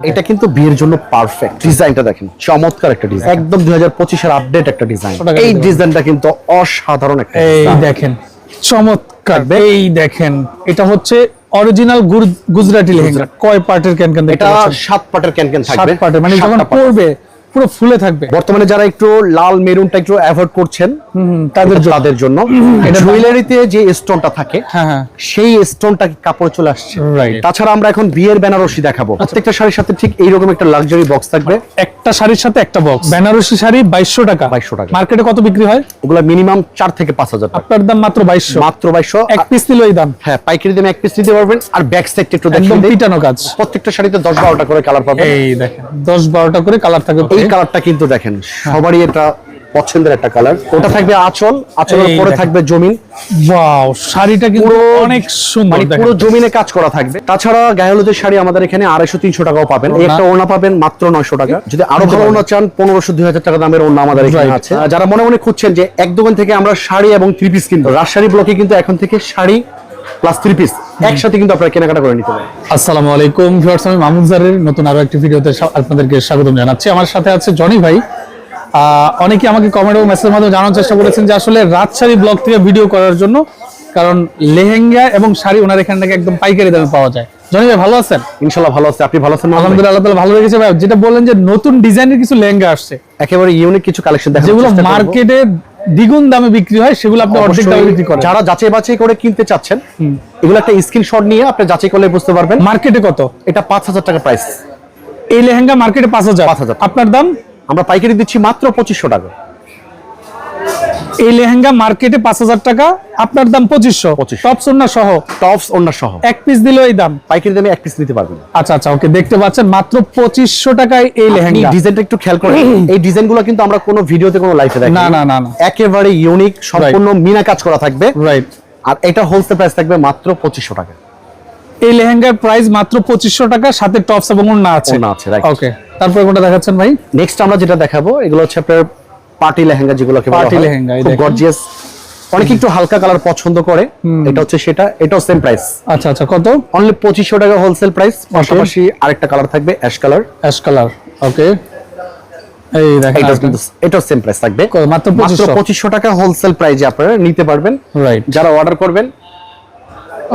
এটা কিন্তু বিয়ের জন্য পারফেক্ট ডিজাইনটা দেখেন চমৎকার একটা ডিজাইন। একদম দুই হাজার পঁচিশের আপডেট একটা ডিজাইন। এই ডিজাইনটা কিন্তু অসাধারণ একটা এই দেখেন চমৎকার। এই দেখেন এটা হচ্ছে অরিজিনাল গুজরাটি লেহেঙ্গা। কয় পার্টের ক্যান ক্যান এটা সাত পার্টের ক্যান থাকবে। সাত পার্টের মানে যখন পরবে পুরো ফুলে থাকবে। বর্তমানে যারা একটু লাল মেরুনটা একটু অ্যাভয়েড করছেন তাদের জন্য। তাদের জন্য। এটা জুয়েলারিতে যে স্টোনটা থাকে হ্যাঁ হ্যাঁ। সেই স্টোনটা কাপড়ে চলে আসছে. তাছাড়া আমরা এখন বিয়ের বেনারসি দেখাবো। প্রত্যেকটা শাড়ির সাথে ঠিক এইরকম একটা লাক্সারি বক্স থাকবে। একটা শাড়ির সাথে একটা বক্স বেনারসি শাড়ি বাইশশো টাকা। 2200 টাকা। মার্কেটে কত বিক্রি হয়? ওগুলো মিনিমাম চার থেকে পাঁচ হাজার টাকা। আপনার দাম মাত্র বাইশশো। মাত্র বাইশশো। এক পিস নিল এই দাম। হ্যাঁ পাইকারি দামে এক পিস নিতে পারবেন। আর ব্যাক সাইডটা একটু দিই। পিটানো কাজ। প্রত্যেকটা শাড়িতে দশ বারোটা করে কালার পাবেন। এই দেখেন দশ বারোটা করে কালার থাকবে এই কালারটা কিন্তু দেখেন সবারই এটা পছন্দের একটা কালার। ওটা থাকবে আঁচল আঁচলের পরে থাকবে জমিন। ওয়াও শাড়িটা কিন্তু অনেক সুন্দর মানে পুরো জমিনে কাজ করা থাকবে। তাছাড়া গায়ে হলুদের শাড়ি আমাদের এখানে আড়াইশো তিনশো টাকাও পাবেন। একটা ওড়না। পাবেন মাত্র নয়শো টাকা। যদি আরও ভালো চান পনেরোশো দুই হাজার টাকা দামের ওড়না আমাদের এখানে আছে। যারা মনে মনে খুঁজছেন যে এক দোকান থেকে আমরা শাড়ি এবং থ্রি পিস কিনবো রাজশাড়ি ব্লকে কিন্তু এখন থেকে শাড়ি প্লাস থ্রি পিস একসাথে কিন্তু আপনারা কেনাকাটা করে নিতে পারেন। আসসালামু আলাইকুম ভিউয়ার্স আমি মাহমুদ জারের নতুন আরও একটি ভিডিওতে আপনাদেরকে স্বাগতম জানাচ্ছি। আমার সাথে আছে জনি ভাই। অনেকে আমাকে কমেন্ট এবং মেসেজের মাধ্যমে জানার চেষ্টা করেছেন যে আসলে রাজশাহী ব্লগ থেকে ভিডিও করার জন্য কারণ লেহেঙ্গা এবং শাড়ি ওনার এখান থেকে একদম পাইকারি দামে পাওয়া যায়। জনি ভাই ভালো আছেন? ইনশাল্লাহ ভালো আছে। আপনি ভালো আছেন আলহামদুলিল্লাহ আল্লাহ তাআলা ভালো রেখেছে ভাই। যেটা বললেন যে নতুন ডিজাইনের কিছু লেহেঙ্গা আসছে। একেবারে ইউনিক কিছু কালেকশন দেখার যেগুলো মার্কেটে দ্বিগুণ দামে বিক্রি হয় সেগুলো আপনি অর্ধেক দামে বিক্রি করেন। যারা যাচাই বাছাই করে কিনতে চাচ্ছেন এগুলো একটা স্ক্রিনশট নিয়ে আপনি যাচাই করলে বুঝতে পারবেন। মার্কেটে কত? এটা পাঁচ হাজার টাকা প্রাইস এই লেহেঙ্গা মার্কেটে পাঁচ হাজার। 5,000 আপনার দাম? আমরা পাইকারি দিচ্ছি মাত্র পঁচিশশো টাকা। এই লেহেঙ্গা মার্কেটে পাঁচ হাজার টাকা। আপনার দাম পঁচিশশো। 2500 টপ সহ? টপস অন্য সহ। এক পিস দিল এই দাম? পাইকারি দামে এক পিস নিতে পারবেন। আচ্ছা আচ্ছা ওকে দেখতে পাচ্ছেন মাত্র পঁচিশশো টাকায় এই লেহেঙ্গা। ডিজাইনটা একটু খেয়াল করেন। এই ডিজাইনগুলো কিন্তু আমরা কোনো ভিডিওতে কোনো লাইফে দেখি না, না, না। একেবারে ইউনিক সম্পূর্ণ মিনা কাজ করা থাকবে। রাইট আর এটা হোলসেল প্রাইস থাকবে মাত্র পঁচিশশো টাকা। এই লেহেঙ্গার প্রাইস মাত্র পঁচিশশো টাকা সাথে টপস এবং ওড়না আছে। ওড়না আছে. ওকে তারপরে কোনটা দেখাচ্ছেন ভাই? নেক্সট আমরা যেটা দেখাবো এগুলো হচ্ছে আপনার পার্টি লেহেঙ্গা যেগুলোকে পার্টি লেহেঙ্গা, খুব গর্জিয়াস অনেকে একটু হালকা কালার পছন্দ করে এটা হচ্ছে সেটা এটাও সেম প্রাইস আচ্ছা আচ্ছা কত? অনলি পঁচিশশো টাকা হোলসেল প্রাইস পাশাপাশি আরেকটা কালার থাকবে ash colour ash colour okay এই দেখেন এটাও সেম প্রাইস থাকবে। মাত্র 2500 পঁচিশশো। টাকা হোলসেল প্রাইজে আপনারা নিতে পারবেন। রাইট যারা অর্ডার করবেন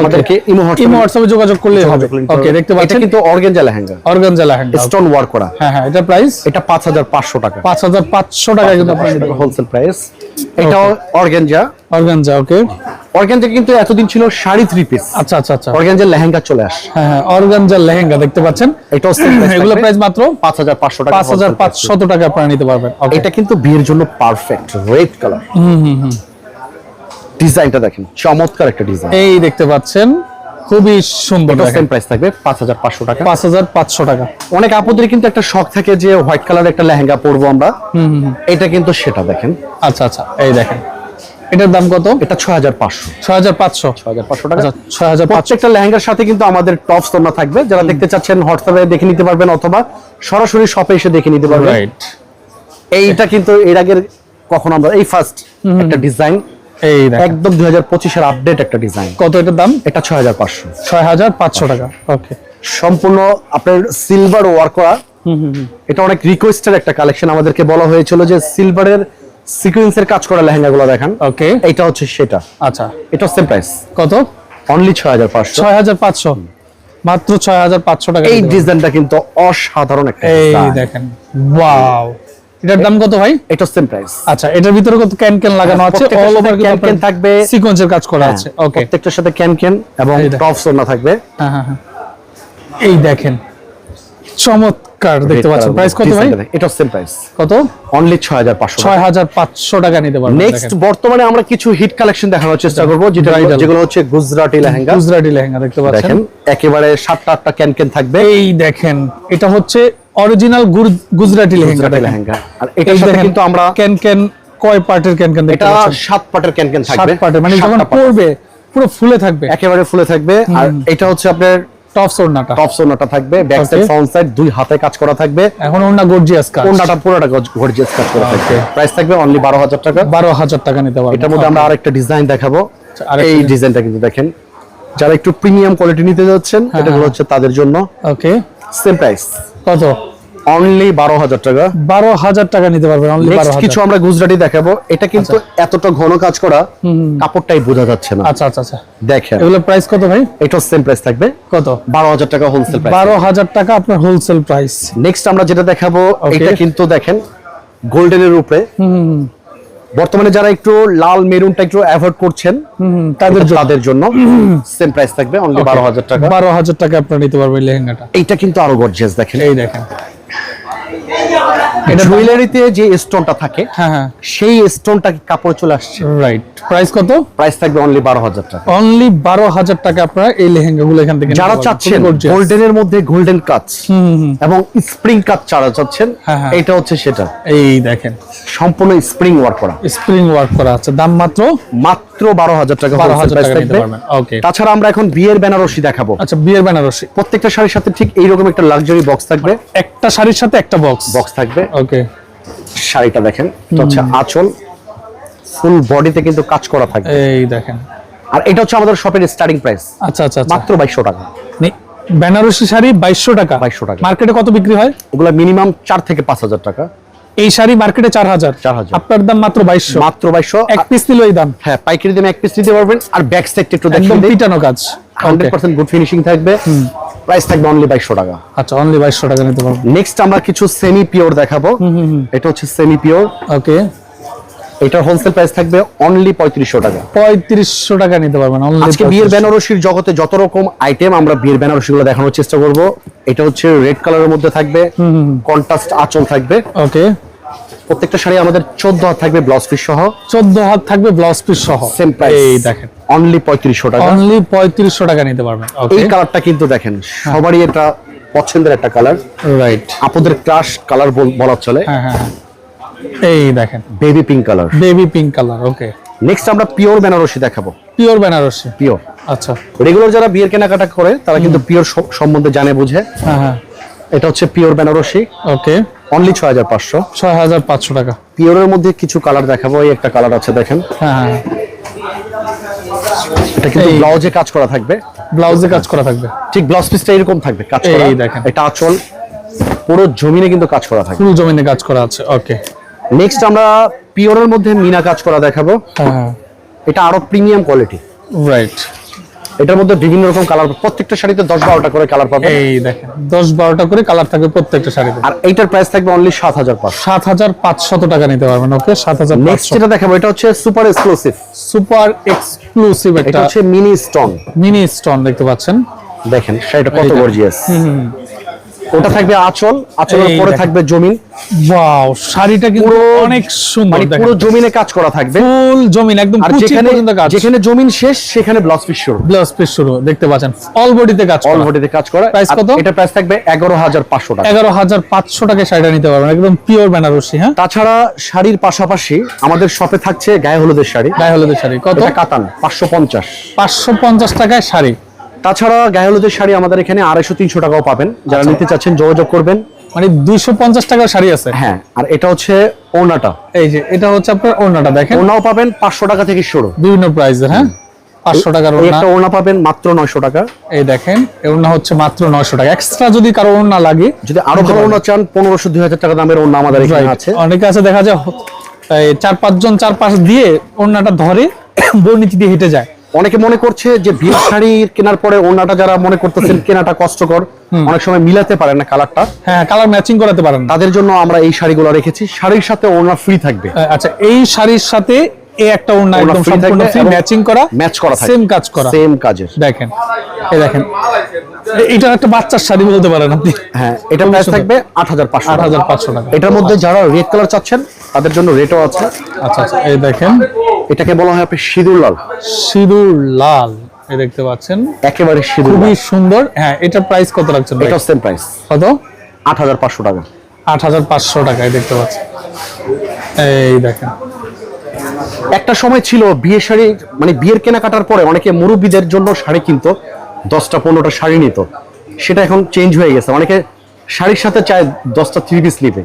আমাদেরকে ইমো হোয়াটসঅ্যাপে যোগাযোগ করলেই হবে। ওকে। দেখতে এটা কিন্তু organza lehenga. Organza lehenga stone work করা। হ্যাঁ হ্যাঁ এটা প্রাইস এটা পাঁচ হাজার পাঁচশো টাকা। পাঁচ হাজার পাঁচশো টাকা কিন্তু আপনার হোলসেল প্রাইস এটাও অর্গেনজা অর্গানজা ওকে অর্গেনজা কিন্তু এতদিন ছিল শাড়ি থ্রি পিস আচ্ছা আচ্ছা আচ্ছা। অর্গেনজা লেহেঙ্গা চলে আসে। হ্যাঁ হ্যাঁ অর্গানজার লেহেঙ্গা দেখতে পাচ্ছেন? প্রাইস এগুলো প্রাইস মাত্র পাঁচ হাজার পাঁচশো টাকা। পাঁচ হাজার wholesale price। পাঁচশত টাকা আপনারা নিতে পারবেন। এটা কিন্তু বিয়ের জন্য পারফেক্ট রেড কালার ডিজাইনটা দেখেন চমৎকার একটা ডিজাইন। এই দেখতে পাচ্ছেন খুবই সুন্দর সেম প্রাইস থাকবে পাঁচ হাজার পাঁচশো টাকা। পাঁচ হাজার পাঁচশো টাকা। অনেক আপুদের কিন্তু একটা শখ থাকে যে হোয়াইট কালার একটা লেহেঙ্গা পরবো আমরা। এটা কিন্তু সেটা দেখেন। আচ্ছা আচ্ছা এই দেখেন। এটার দাম কত? এটা ছয় হাজার পাঁচশো। ছয় হাজার পাঁচশো। ছয় হাজার পাঁচশো টাকা। আচ্ছা ছয় হাজার পাঁচশো। প্রত্যেকটা লেহেঙ্গার সাথে কিন্তু আমাদের টপস তোমরা থাকবে। যারা দেখতে চাচ্ছেন হোয়াটসঅ্যাপে দেখে নিতে পারবেন অথবা সরাসরি শপে এসে দেখে নিতে পারবেন। রাইট এইটা কিন্তু এর আগের কখন আমরা এই ফার্স্ট একটা ডিজাইন এই একদম দুই হাজার পঁচিশের আপডেট একটা ডিজাইন কত এটার দাম? এটা ছয় হাজার পাঁচশো ছয় হাজার পাঁচশো। টাকা ওকে সম্পূর্ণ আপনার সিলভার ওয়ার্ক করা। এটা অনেক রিকোয়েস্টের একটা কালেকশন আমাদেরকে বলা হয়েছিল যে সিলভারের সিকোয়েন্সের কাজ করা লেহেঙ্গাগুলো দেখান। ওকে এটা হচ্ছে সেটা। আচ্ছা। এটা সেম প্রাইস কত? অনলি ছয় হাজার পাঁচশো। ছয় হাজার পাঁচশো। মাত্র ছয় হাজার পাঁচশো টাকা এই ডিজাইনটা কিন্তু অসাধারণ একটা এই দেখেন। ওয়াও এটার দাম কত ভাই? এটা সেম প্রাইস আচ্ছা এটার ভিতরে কত ক্যান ক্যান লাগানো আছে? অল ওভার can can থাকবে। সিকোয়েন্সের কাজ করা আছে। ওকে হ্যাঁ, প্রত্যেকটার সাথে ক্যান ক্যান এবং টপস না থাকবে। হ্যাঁ হ্যাঁ হ্যাঁ। এই দেখেন চমৎকার দেখতে পাচ্ছেন। প্রাইস কত ভাই? এটা সেম প্রাইস কত? অনলি ছয় হাজার পাঁচশো ছয় হাজার পাঁচশো টাকা নিতে পারবেন নেক্সট বর্তমানে আমরা কিছু হিট কালেকশন দেখানোর চেষ্টা করব যেটা যেগুলো হচ্ছে গুজরাটি লেহেঙ্গা। গুজরাটি লেহেঙ্গা দেখতে পাচ্ছেন। দেখেন একেবারে সাতটা আটটা ক্যান ক্যান থাকবে। এই দেখেন এটা হচ্ছে অরিজিনাল গুজরাটি লেহেঙ্গা লেহেঙ্গা। আর এটার সাথে কিন্তু আমরা ক্যান ক্যান কয় পার্টের ক্যান ক্যান এটা সাত পাটের ক্যান ক্যান সাত পার্টের মানে যখন পরবে পুরো ফুলে থাকবে। একেবারে ফুলে থাকবে। আর এটা হচ্ছে আপনার টপস ওড়নাটা টপ সোনাটা থাকবে। ব্যাক সাইড ফ্রন্ট সাইড দুই হাতে কাজ করা থাকবে। এখন ওড়না গর্জিয়াস কাজ। কোনটা পুরোটা গর্জিয়াস কাজ করা থাকবে। প্রাইস থাকবে অনলি বারো হাজার টাকা। বারো হাজার টাকা নিতে পারবেন। এটার মধ্যে আমরা আরেকটা ডিজাইন দেখাবো। আরেকটা এই। ডিজাইনটা কিন্তু দেখেন। যারা একটু প্রিমিয়াম কোয়ালিটি নিতে যাচ্ছেন হ্যাঁ, এটা হচ্ছে তাদের জন্য। ওকে সেম প্রাইস কত? অনলি বারো হাজার টাকা। বারো হাজার টাকা নিতে পারবেন নেক্সট কিছু আমরা গুজরাটি দেখাবো। এটা কিন্তু এতটা ঘন কাজ করা কাপড়টাই বোঝা যাচ্ছে না। আচ্ছা আচ্ছা আচ্ছা। দেখেন। এগুলো প্রাইস কত ভাই? এটা সেম প্রাইস থাকবে। কত? বারো হাজার টাকা হোলসেল প্রাইস বারো হাজার টাকা আপনার হোলসেল প্রাইস নেক্সট আমরা যেটা দেখাবো এটা কিন্তু দেখেন গোল্ডেনের উপরে। বর্তমানে যারা একটু লাল মেরুনটা একটু অ্যাভয়েড করছেন তাদের তাদের জন্য। সেম প্রাইস থাকবে অনলি বারো হাজার টাকা। বারো হাজার টাকা আপনারা নিতে পারবেন লেহেঙ্গাটা। এইটা কিন্তু আরও গর্জিয়াস দেখেন। এই দেখেন। এটা জুয়েলারিতে যে স্টোনটা থাকে হ্যাঁ হ্যাঁ। সেই স্টোনটা কাপড়ে চলে আসছে। রাইট প্রাইস কত? প্রাইস থাকবে অনলি বারো হাজার টাকা। অনলি বারো হাজার টাকা আপনারা এই লেহেঙ্গা গুলো এখান থেকে যারা চাচ্ছেন। গোল্ডেনের মধ্যে গোল্ডেন কাজ এবং স্প্রিং কাজ যারা চাচ্ছেন হ্যাঁ। এটা হচ্ছে সেটা। এই দেখেন। সম্পূর্ণ স্প্রিং ওয়ার্ক করা। স্প্রিং ওয়ার্ক করা আছে। দাম মাত্র? মাত্র বারো হাজার টাকা বারো হাজার টাকা নিতে থাকবে। পারবেন। ওকে তাছাড়া আমরা এখন বিয়ের বেনারসি দেখাবো। আচ্ছা বিয়ের বেনারসি। প্রত্যেকটা শাড়ির সাথে ঠিক এইরকম একটা লাক্সারি বক্স থাকবে। একটা শাড়ির সাথে একটা বক্স বক্স থাকবে। ওকে শাড়িটা দেখেন হচ্ছে আঁচল। ফুল বডিতে কিন্তু কাজ করা থাকবে। এই দেখেন। আর এটা হচ্ছে আমাদের শপের স্টার্টিং প্রাইস আচ্ছা আচ্ছা আচ্ছা। মাত্র বাইশশো টাকা। বেনারসি শাড়ি বাইশশো টাকা। 2200 টাকা। মার্কেটে কত বিক্রি হয়? ওগুলো মিনিমাম চার থেকে পাঁচ হাজার টাকা। এই শাড়ি মার্কেটে চার হাজার। 4000 আপনার দাম মাত্র বাইশশো। মাত্র বাইশশো। এক পিস নিল এই দাম। হ্যাঁ পাইকারি দামে এক পিস নিতে পারবেন। আর ব্যাক সাইডটা একটু দেখবেন পিটানো কাজ। হান্ড্রেড পার্সেন্ট গুড ফিনিশিং থাকবে। প্রাইস থাকবে অনলি বাইশশো টাকা। আচ্ছা অনলি বাইশশো টাকা নিতে পারব। নেক্সট আমরা কিছু সেমি পিওর দেখাবো এটা হচ্ছে সেমি পিওর ওকে এটার হোলসেল প্রাইস থাকবে অনলি পঁয়ত্রিশশো টাকা। পঁয়ত্রিশশো টাকা নিতে পারবেন আজকে বিয়ের বেনারসির জগতে যত রকম আইটেম আমরা বিয়ের বেনারসি গুলো দেখানোর চেষ্টা করব এটা হচ্ছে রেড কালারের মধ্যে থাকবে কন্ট্রাস্ট আঁচল থাকবে। ওকে প্রত্যেকটা শাড়ি আমাদের চোদ্দ হাত থাকবে ব্লাউজ পিস সহ। চোদ্দ হাত থাকবে ব্লাউজ পিস সহ। সেম প্রাইস এই দেখেন। অনলি পঁয়ত্রিশশো টাকা। অনলি পঁয়ত্রিশশো টাকা নিতে পারবেন। এই কালারটা কিন্তু দেখেন সবারই এটা পছন্দের একটা কালার রাইট আপুদের ক্রাশ কালার বলা চলে। হ্যাঁ হ্যাঁ হ্যাঁ। এই দেখেন। Baby pink colour baby pink colour okay next আমরা পিওর বেনারসি দেখাবো। পিওর বেনারসি পিওর আচ্ছা। রেগুলার যারা বিয়ের কেনাকাটা করে তারা কিন্তু পিওর সম্বন্ধে জানে বুঝে। হ্যাঁ হ্যাঁ। এটা হচ্ছে পিওর বেনারসি ওকে অনলি ছয় হাজার পাঁচশো। ছয় হাজার পাঁচশো টাকা। পিওরের মধ্যে কিছু কালার দেখাবো এই একটা কালার আছে দেখেন। হ্যাঁ হ্যাঁ। এটা কিন্তু ব্লাউজে কাজ করা থাকবে। ব্লাউজে কাজ করা থাকবে। ঠিক ব্লাউজ পিসটা এরকম থাকবে কাজ করা। এই দেখেন। এটা আঁচল। পুরো জমিনে কিন্তু কাজ করা থাকবে। পুরো জমিনে কাজ করা আছে ওকে নেক্সট আমরা পিওরের মধ্যে মিনা কাজ করা দেখাবো। হ্যাঁ। এটা আরও প্রিমিয়াম কোয়ালিটি রাইট এটার মধ্যে বিভিন্ন রকম কালার প্রত্যেকটা শাড়িতে দশ বারোটা করে কালার পাবে এই দেখেন দশ বারোটা করে কালার থাকবে প্রত্যেকটা শাড়িতে। আর এইটার প্রাইস থাকবে অনলি সাত হাজার পাঁচশো। সাত হাজার পাঁচশত টাকা নিতে পারবেন ওকে সাত হাজার নেক্সট যেটা দেখাবো এটা হচ্ছে সুপার এক্সক্লুসিভ সুপার এক্সক্লুসিভ এটা হচ্ছে মিনি স্টোন মিনি স্টোন দেখতে পাচ্ছেন। দেখেন শাড়িটা কত। গর্জিয়াস ওটা থাকবে আঁচল আঁচলের পরে। থাকবে জমিন। ওয়াও শাড়িটা কিন্তু অনেক সুন্দর মানে পুরো জমিনে কাজ করা থাকবে। ফুল জমিন একদম আর কুচি যেখানে পর্যন্ত কাজ। যেখানে জমিন শেষ সেখানে ব্লাউজ পিস শুরু। ব্লাউজ পিস শুরু দেখতে পাচ্ছেন। অল বডিতে কাজ অল বডিতে কাজ করা। আর কত? এটা প্রাইস থাকবে এগারো হাজার পাঁচশো টাকা। এগারো হাজার পাঁচশো টাকায় শাড়িটা নিতে পারবেন একদম পিওর বেনারসি হ্যাঁ? তাছাড়া শাড়ির পাশাপাশি আমাদের শপে থাকছে গায়ে হলুদের শাড়ি। গায়ে হলুদের শাড়ি। কত? কাতান পাঁচশো পঞ্চাশ। পাঁচশো পঞ্চাশ টাকায় শাড়ি। তাছাড়া গায়ে হলুদের শাড়ি আমাদের এখানে আড়াইশো তিনশো টাকাও পাবেন। যারা নিতে চাচ্ছেন যোগাযোগ করবেন। মানে দুইশো পঞ্চাশ টাকার শাড়ি আছে? হ্যাঁ আর এটা হচ্ছে ওনাটা এই যে এটা হচ্ছে আপনার ওড়নাটা দেখেন। ওনাও পাবেন পাঁচশো টাকা থেকে শুরু। বিভিন্ন প্রাইসের হ্যাঁ? পাঁচশো টাকার ওড়না। একটা পাবেন মাত্র নয়শো টাকা। এই দেখেন ওড়না হচ্ছে মাত্র নয়শো টাকা। এক্সট্রা যদি কারও ওড়না লাগে যদি আরও ভালো ওনা চান পনেরোশো দুই হাজার টাকা দামের ওনা আমাদের এখানে আছে। অনেকে আছে দেখা যায় চার পাঁচজন চার পাঁচ দিয়ে ওড়নাটা ধরে বর্ণিতি দিয়ে হেঁটে যায়। অনেকে মনে করছে যে বিয়ের শাড়ি কেনার পরে ওনাটা যারা মনে করতেছেন কেনাটা কষ্টকর অনেক সময় মিলাতে পারে না কালারটা। হ্যাঁ কালার ম্যাচিং করাতে পারেন তাদের জন্য আমরা এই শাড়িগুলো রেখেছি। শাড়ির সাথে ওনা ফ্রি থাকবে। আচ্ছা এই শাড়ির সাথে এই একটা ওড়না একদম সম্পূর্ণ ফ্রি ম্যাচিং করা ম্যাচ করা সেম কাজ করা। সেম কাজের। দেখেন এই দেখেন এটা একটা বাচ্চার শাড়ি বলতে পারেন আপনি। হ্যাঁ এটা প্রাইস। থাকবে আট হাজার পাঁচশো আট হাজার পাঁচশো টাকা। এটার মধ্যে যারা রেড কালার চাচ্ছেন তাদের জন্য রেটও আছে। আচ্ছা আচ্ছা এই দেখেন এটাকে বলা হয় আপনি সিঁদুর লাল। সিঁদুর লাল এই দেখতে পাচ্ছেন। একেবারে সিঁদুর খুবই সুন্দর। হ্যাঁ এটার প্রাইস কত রাখছেন? এটাও সেম প্রাইস কত? আট হাজার পাঁচশো টাকা। আট হাজার পাঁচশো টাকায় দেখতে পাচ্ছেন। এই দেখেন। একটা সময় ছিল বিয়ে শাড়ি মানে বিয়ের কেনাকাটার পরে অনেকে মুরব্বীদের জন্য শাড়ি কিনতো দশটা পনেরোটা শাড়ি নিত। সেটা এখন চেঞ্জ হয়ে গেছে। অনেকে শাড়ির সাথে চায় দশটা থ্রি পিস নিবে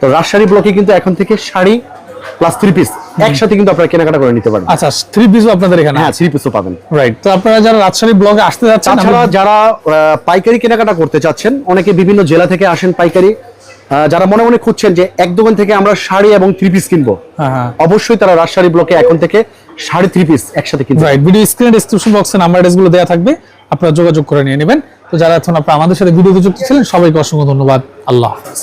তো রাজশাড়ি ব্লকে কিন্তু এখন থেকে শাড়ি প্লাস থ্রি পিস একসাথে কিন্তু আপনারা কেনাকাটা করে নিতে পারবেন। আচ্ছা থ্রি পিসও আপনাদের এখানে হ্যাঁ থ্রি পিসও পাবেন। রাইট তো আপনারা যারা রাজশাহী ব্লগে আসতে যাচ্ছেন তাছাড়া যারা পাইকারি কেনাকাটা করতে চাচ্ছেন অনেকে বিভিন্ন জেলা থেকে আসেন পাইকারি যারা মনে মনে খুঁজছেন যে এক দোকান থেকে আমরা শাড়ি এবং থ্রি পিস কিনবো হ্যাঁ হ্যাঁ। অবশ্যই তারা রাজশাহী ব্লকে এখন থেকে শাড়ি থ্রি পিস একসাথে কিনবে রাইট ভিডিও স্ক্রিনে ডিসক্রিপশন বক্সে নাম্বারগুলো দেওয়া থাকবে আপনারা যোগাযোগ করে নিয়ে নেবেন। তো যারা এখন আপনারা আমাদের সাথে ভিডিওতে যুক্ত ছিলেন সবাইকে অসংখ্য ধন্যবাদ। আল্লাহ হাফেজ।